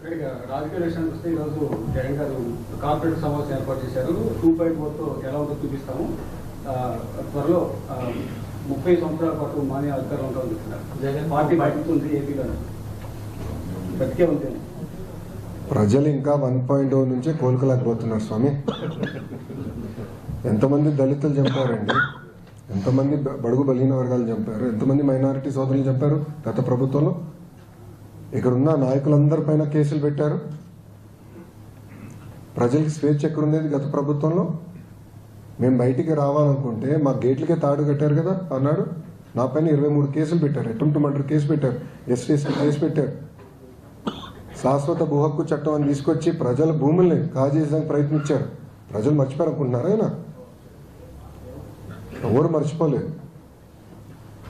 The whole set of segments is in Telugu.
రాజకీయ విషయానికి వస్తే ఈరోజు జగన్ గారు కార్పొరేట్ సమావేశం ఏర్పాటు చేశారు. టూ పాయింట్ ఫోర్తో ఎలా ఉంటుందో చూపిస్తాము. త్వరలో ముప్పై సంవత్సరాల పాటు మానే అధికారం ఉంటామని చెప్తున్నారు. జగన్ పార్టీ ఏపీలో బతికే ఉంది. ప్రజలు ఇంకా వన్ పాయింట్ ఓ నుంచే కోలుకోలేకపోతున్నారు స్వామి. ఎంతమంది దళితులు చంపారండి? ఎంతమంది బడుగు బలహీన వర్గాలు చంపారు? ఎంతమంది మైనారిటీ సోదరులు చంపారు గత ప్రభుత్వంలో? ఇక్కడున్న నాయకులందరి పైన కేసులు పెట్టారు. ప్రజలకి స్వేచ్ఛ ఎక్కడుండేది గత ప్రభుత్వంలో? మేము బయటికి రావాలనుకుంటే మా గేట్లకే తాడు కట్టారు కదా అన్నాడు నా పైన ఇరవై మూడు కేసులు పెట్టారు. అటెంప్ట్ మర్డర్ కేసు పెట్టారు. ఎస్టీఎస్కి కేసు పెట్టారు. శాశ్వత భూహక్కు చట్టం అని తీసుకొచ్చి ప్రజల భూముల్ని కాజేయడానికి ప్రయత్నించారు. ప్రజలు మర్చిపోయారు అనుకుంటున్నారా ఆయన? ఎవరు మర్చిపోలేదు.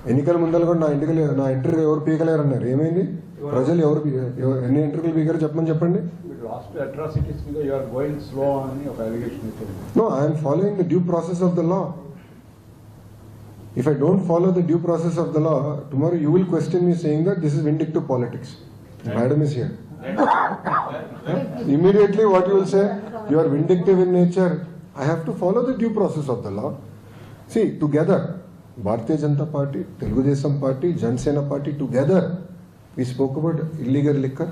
ఎన్నికల ముందర కూడా నా ఇంటికి నా ఇంటర్వ్యూ ఎవరు పీకలేరు అన్నారు ఏమైంది? ప్రజలు ఎవరు పీ- ఎవ- ఎన్ని ఇంటర్వ్యూలు పీకారు చెప్పమని చెప్పండి లాస్ట్ అట్రాసిటీస్ మీద యు ఆర్ గోయింగ్ స్లో అని ఒక అలిగేషన్ ఇచ్చింది no I'm following the due process of the law if I don't follow the due process of the law tomorrow you will question me saying that this is vindictive politics madam is here immediately what you will say you are vindictive in nature i have to follow the due process of the law see together bharatiya janata party telugu desam party jansena party together we spoke about illegal liquor.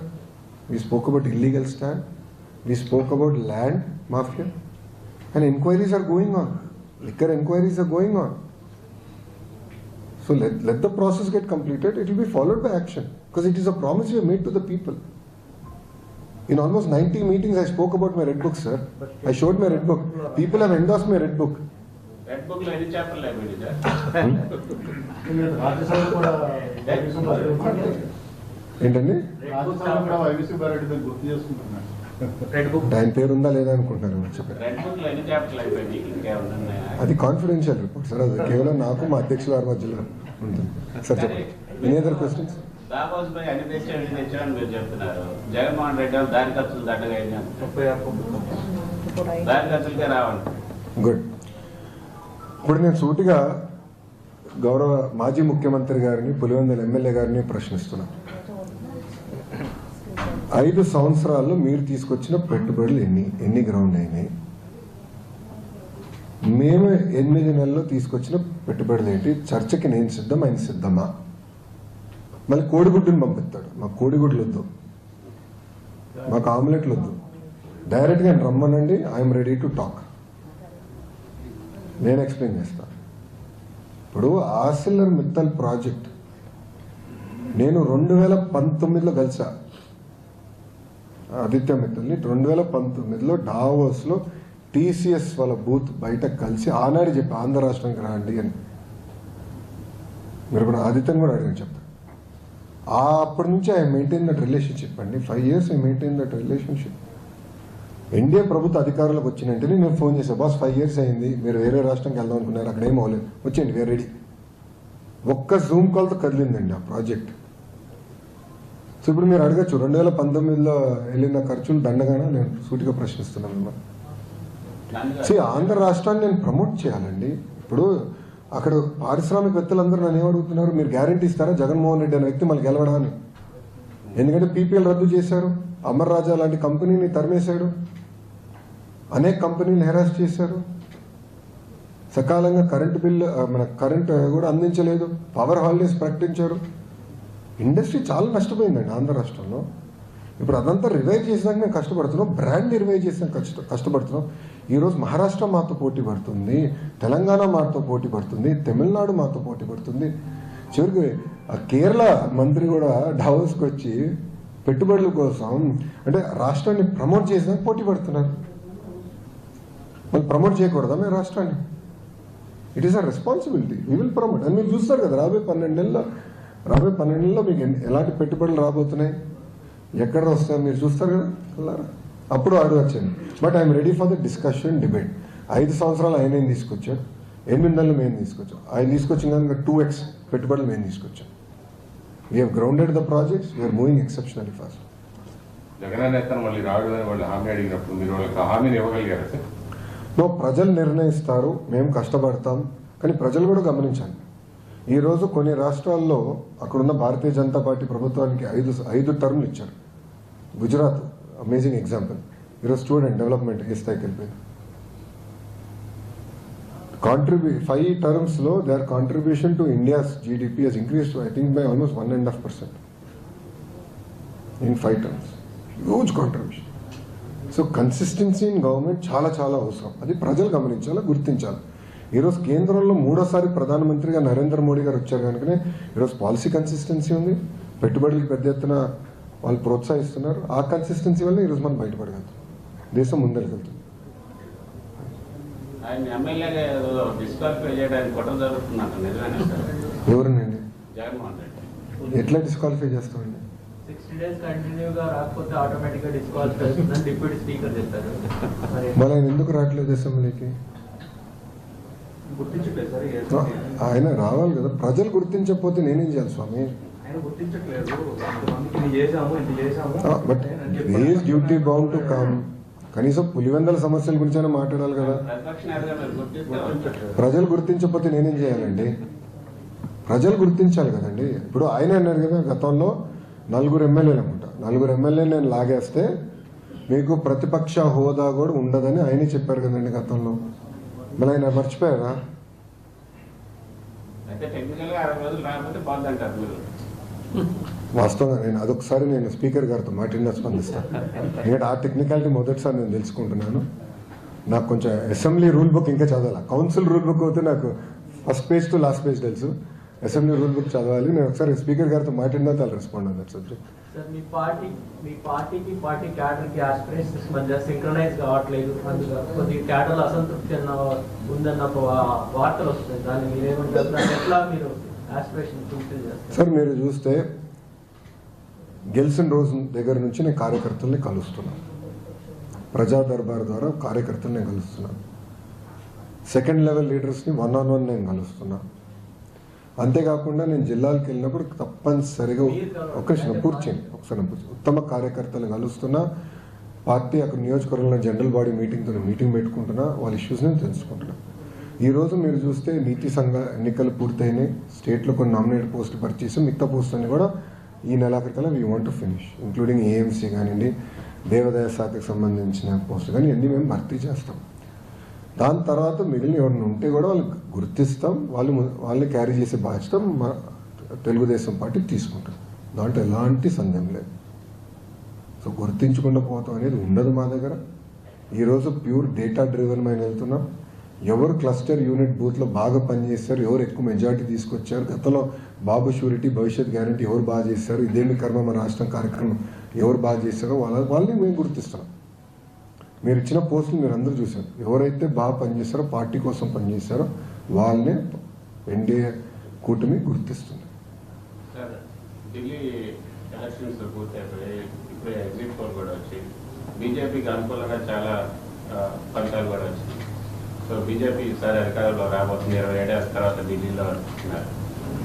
We spoke about illegal stand. We spoke about land mafia. And inquiries are going on. Liquor inquiries are going on. So let, let the process get completed. It will be followed by action. Because it is a promise you have made to the people. In almost 90 meetings, I spoke about my red book, sir. I showed my red book. People have endorsed my red book. Red book, ಐದು ಚಾಪ್ಟರ್ ఏంటండి? ఆయన పేరు ఉందా లేదా అనుకుంటున్నారు అది కాన్ఫిడెన్షియల్ రిపోర్ట్ సార్ అది కేవలం నాకు మా అధ్యక్షుల వారి మధ్యలో ఉంటుంది. సార్ చెప్పండి. ఎనీ అదర్ క్వశ్చన్స్ దాబోస్ పై అన్ని తెచ్చాడు ఇన్ని తెచ్చాడని మీరు చెప్తున్నారు. జగన్మోహన్ రెడ్డి వాళ్ళు దారి ఖర్చులు దట్టగా అయింది అంటున్నారు. ముప్పై ఆరు పంపుతాం దారి ఖర్చులకే రావండి గుడ్ ఇప్పుడు నేను సూటిగా గౌరవ మాజీ ముఖ్యమంత్రి గారిని పులివెందుల ఎమ్మెల్యే గారిని ప్రశ్నిస్తున్నాను ఐదు సంవత్సరాల్లో మీరు తీసుకొచ్చిన పెట్టుబడులు ఎన్ని? ఎన్ని గ్రౌండ్ అయినాయి? మేము ఎనిమిది నెలల్లో తీసుకొచ్చిన పెట్టుబడులు ఏంటి? చర్చకి నేను సిద్ధం ఆయన సిద్ధమా? మళ్ళీ కోడిగుడ్డుని పంపిస్తాడు. మాకు కోడిగుడ్లు వద్దు. మాకు ఆమ్లెట్లు వద్దు. డైరెక్ట్గా ఆయన రమ్మనండి ఐఎమ్ రెడీ టు టాక్. నేను ఎక్స్ప్లెయిన్ చేస్తాను ఇప్పుడు ఆసిల్లర్ మిత్తల్ ప్రాజెక్ట్. నేను రెండు వేల పంతొమ్మిదిలో కలిసా. ఆదిత్య మిత్తల్ని రెండు వేల పంతొమ్మిదిలో డావోస్లో టీసీఎస్ వాళ్ళ బూత్ బయట కలిసి ఆనాడు చెప్పి ఆంధ్ర రాష్ట్రానికి రాండి అని. మీరు కూడా ఆదిత్యని కూడా అడిగిన చెప్తాను అప్పటి నుంచి ఐ మెయింటైన్ దట్ రిలేషన్షిప్ అండి. Five years I maintain that relationship. NDA ప్రభుత్వ అధికారులకు వచ్చిన వెంటనే నేను ఫోన్ చేశాను బాస్ ఫైవ్ ఇయర్స్ అయింది మీరు వేరే రాష్ట్రంకి వెళ్దాం అనుకున్నారు? అక్కడ ఏం అవ్వలేదు. వచ్చేయండి వేరే రెడీ ఒక్క జూమ్ కాల్తో కదిలిందండి ఆ ప్రాజెక్ట్. సో ఇప్పుడు మీరు అడగచ్చు. రెండు వేల పంతొమ్మిదిలో వెళ్ళిన ఖర్చులు దండగానే? నేను సూటిగా ప్రశ్నిస్తున్నాను మిమ్మల్ని See, ఆంధ్ర రాష్ట్రాన్ని నేను ప్రమోట్ చేయాలండి. ఇప్పుడు అక్కడ పారిశ్రామికవేత్తలందరూ నన్ను ఏమడుగుతున్నారు మీరు గ్యారంటీ ఇస్తారా? జగన్మోహన్ రెడ్డి అనే వ్యక్తి మళ్ళీ గెలవడా అని ఎందుకంటే పీపీఎల్ రద్దు చేశారు. అమర్ రాజా లాంటి కంపెనీని తరిమేశాడు. అనేక కంపెనీలు హెరాస్ చేశారు. సకాలంగా కరెంటు బిల్లు మన కరెంట్ కూడా అందించలేదు. పవర్ హాలిడేస్ ప్రకటించారు. ఇండస్ట్రీ చాలా నష్టపోయిందండి ఆంధ్ర రాష్ట్రంలో. ఇప్పుడు అదంతా రివైవ్ చేసినాక మేము కష్టపడుతున్నాం బ్రాండ్ రివైవ్ చేసినాక కష్ట కష్టపడుతున్నాం. ఈరోజు మహారాష్ట్ర మాతో పోటీ పడుతుంది తెలంగాణ మాతో పోటీ పడుతుంది తమిళనాడు మాతో పోటీ పడుతుంది. చివరికి ఆ కేరళ మంత్రి కూడా డావోస్కి వచ్చి పెట్టుబడుల కోసం అంటే రాష్ట్రాన్ని ప్రమోట్ చేసినాక పోటీ పడుతున్నారు. మళ్ళీ ప్రమోట్ చేయకూడదా మేము రాష్ట్రాన్ని? It is a responsibility we will promote అని మీరు చూస్తారు కదా రాబోయే పన్నెండు నెలల్లో రాబోయే పన్నెండు నెలల్లో మీకు ఎలాంటి పెట్టుబడులు రాబోతున్నాయి? ఎక్కడ వస్తాయి? మీరు చూస్తారు కదా అప్పుడు అడగచ్చండి but I'm ready for the discussion debate. ఐదు సంవత్సరాలు ఆయన ఏం తీసుకొచ్చాడు? ఎనిమిది నెలలు మేము తీసుకొచ్చాం. ఆయన తీసుకొచ్చిన కనుక టూ ఎక్స్ పెట్టుబడులు మేము తీసుకొచ్చాం. We have grounded the projects we're moving exceptionally fast Jagan ప్రజలు నిర్ణయిస్తారు. మేము కష్టపడతాం. కానీ ప్రజలు కూడా గమనించండి ఈరోజు కొన్ని రాష్ట్రాల్లో అక్కడున్న భారతీయ జనతా పార్టీ ప్రభుత్వానికి ఐదు ఐదు టర్మ్లు ఇచ్చారు. గుజరాత్ అమేజింగ్ ఎగ్జాంపుల్ ఈరోజు స్టూడెంట్ డెవలప్మెంట్ ఏ స్థాయికి వెళ్ళిపోయింది. కాంట్రిబ్యూ five టర్మ్స్లో contribution to India's GDP has increase I think by almost one and half percent in five terms huge contribution so consistency in government చాలా చాలా అవసరం. అది ప్రజలు గమనించాలి? గుర్తించాలి? ఈరోజు కేంద్రంలో మూడోసారి ప్రధానమంత్రిగా నరేంద్ర మోడీ గారు వచ్చారు కనుకనే ఈరోజు పాలసీ కన్సిస్టెన్సీ ఉంది. పెట్టుబడులకు పెద్ద ఎత్తున వాళ్ళు ప్రోత్సహిస్తున్నారు. ఆ కన్సిస్టెన్సీ వల్ల ఈరోజు మనం బయటపడగలుగుతాం. దేశం ముందరికెళ్తుంది. ఎవరినండి ఎట్లా డిస్క్వాలిఫై చేస్తామండి? మళ్ళీ ఆయన ఎందుకు రావట్లేదు అసెంబ్లీకి ఆయన రావాలి కదా. ప్రజలు గుర్తించకపోతే నేనేం చేయాలి స్వామి? But is duty bound to come కనీసం పులివెందల సమస్యల గురించి మాట్లాడాలి కదా. ప్రజలు గుర్తించకపోతే నేనేం చేయాలండి? ప్రజలు గుర్తించాలి కదండి. ఇప్పుడు ఆయన అన్నారు కదా గతంలో నలుగురు ఎమ్మెల్యేలు అనుకుంటా. నలుగురు ఎమ్మెల్యేలు నేను లాగేస్తే మీకు ప్రతిపక్ష హోదా కూడా ఉండదని ఆయనే చెప్పారు కదండి గతంలో. మళ్ళీ మర్చిపోయారా? వాస్తవంగా నేను అదొకసారి నేను స్పీకర్ గారితో మాట్లాడినా స్పందిస్తాను ఎందుకంటే ఆ టెక్నికాలిటీ మొదటిసారి నేను తెలుసుకుంటున్నాను. నాకు కొంచెం అసెంబ్లీ రూల్ బుక్ ఇంకా చదవాలి. కౌన్సిల్ రూల్ బుక్ అయితే నాకు first page to last page తెలుసు. అసెంబ్లీ రూల్ బుక్ చదవాలి. నేను ఒకసారి స్పీకర్ గారితో మాట్లాడినా చాలా రెస్పాండ్ అన్నారు సబ్జెక్ట్ సార్ మీ పార్టీ మీ పార్టీకి పార్టీ క్యాడర్కి ఆస్పిరేషన్స్ మధ్య సింక్రనైజ్ కావట్లేదు. అందులో కొద్ది క్యాడర్ అసంతృప్తి అన్న ఉందన్న ఒక వా- వార్తలు వస్తున్నాయి. దాన్ని మీరేమంటారు ఎట్లా మీరు ఆస్పిరేషన్ ఫుల్ఫిల్ చేస్తారు? సార్ మీరు చూస్తే గెలిచిన రోజు దగ్గర నుంచి నేను కార్యకర్తల్ని కలుస్తున్నాను. ప్రజా దర్బార్ ద్వారా కార్యకర్తల్ని నేను కలుస్తున్నాను. సెకండ్ లెవెల్ లీడర్స్ని వన్ ఆన్ వన్ నేను కలుస్తున్నాను. అంతేకాకుండా నేను జిల్లాలకు వెళ్ళినప్పుడు తప్పనిసరిగా ఒక్క క్షణం కూర్చోండి ఒకసారి ఉత్తమ కార్యకర్తలను కలుస్తున్నా పార్టీ అక్కడ నియోజకవర్గంలో జనరల్ బాడీ మీటింగ్తో మీటింగ్ పెట్టుకుంటున్నా వాళ్ళ ఇష్యూస్ని తెలుసుకుంటున్నా. ఈరోజు మీరు చూస్తే నీతి సంఘ ఎన్నికలు పూర్తయినాయి స్టేట్లో కొన్ని నామినేటెడ్ పోస్టులు పరిచేసి మిగతా పోస్టులన్నీ కూడా ఈ నెలాఖరికల్లా we want to finish including AMC కానివ్వండి దేవాదాయ శాఖకు సంబంధించిన పోస్టులు కానీ ఇవన్నీ మేము భర్తీ చేస్తాం. దాని తర్వాత మిగిలిన ఎవరిని ఉంటే కూడా వాళ్ళకి గుర్తిస్తాం వాళ్ళు వాళ్ళని క్యారీ చేసే బాధ్యత మా తెలుగుదేశం పార్టీ తీసుకుంటాం దాంట్లో ఎలాంటి సందేహం లేదు. సో గుర్తించకుండా పోతాం అనేది ఉండదు మా దగ్గర. ఈరోజు ప్యూర్ డేటా డ్రివెన్ మైన వెళ్తున్నాం. ఎవరు క్లస్టర్ యూనిట్ బూత్లో బాగా పనిచేస్తారు ఎవరు ఎక్కువ మెజారిటీ తీసుకొచ్చారు గతంలో బాబు షూరిటీ భవిష్యత్ గ్యారంటీ ఎవరు బాగా చేస్తారు ఇదేమి కర్మ మన రాష్ట్రం కార్యక్రమం ఎవరు బాగా చేస్తారో వాళ్ళ వాళ్ళని మేము గుర్తిస్తున్నాం. మీరు ఇచ్చిన పోస్టులు మీరు అందరూ చూశారు. ఎవరైతే బాగా పనిచేస్తారో పార్టీ కోసం పనిచేస్తారో వాళ్ళనే ఎన్డీఏ కూటమి గుర్తిస్తుంది. ఢిల్లీ ఎలక్షన్స్ పూర్తయిపోయి ఇప్పుడు ఎగ్జిట్ పోల్ కూడా వచ్చి బీజేపీకి అనుకూలంగా చాలా ఫలితాలు కూడా వచ్చినాయి సో బీజేపీ ఈసారి అధికారంలో రాబోతుంది. ఇరవై ఏడేళ్ళ తర్వాత ఢిల్లీలో అంటున్నారు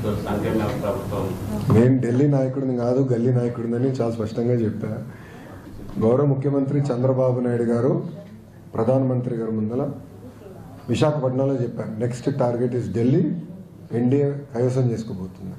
సో సంకీర్ణ ప్రభుత్వం. నేను ఢిల్లీ నాయకుడిని కాదు గల్లీ నాయకుడిని చాలా స్పష్టంగా చెప్పా. గౌరవ ముఖ్యమంత్రి చంద్రబాబు నాయుడు గారు ప్రధానమంత్రి గారు ముందల విశాఖపట్నంలో చెప్పారు next target is Delhi NDA కైవసం చేసుకోబోతుంది.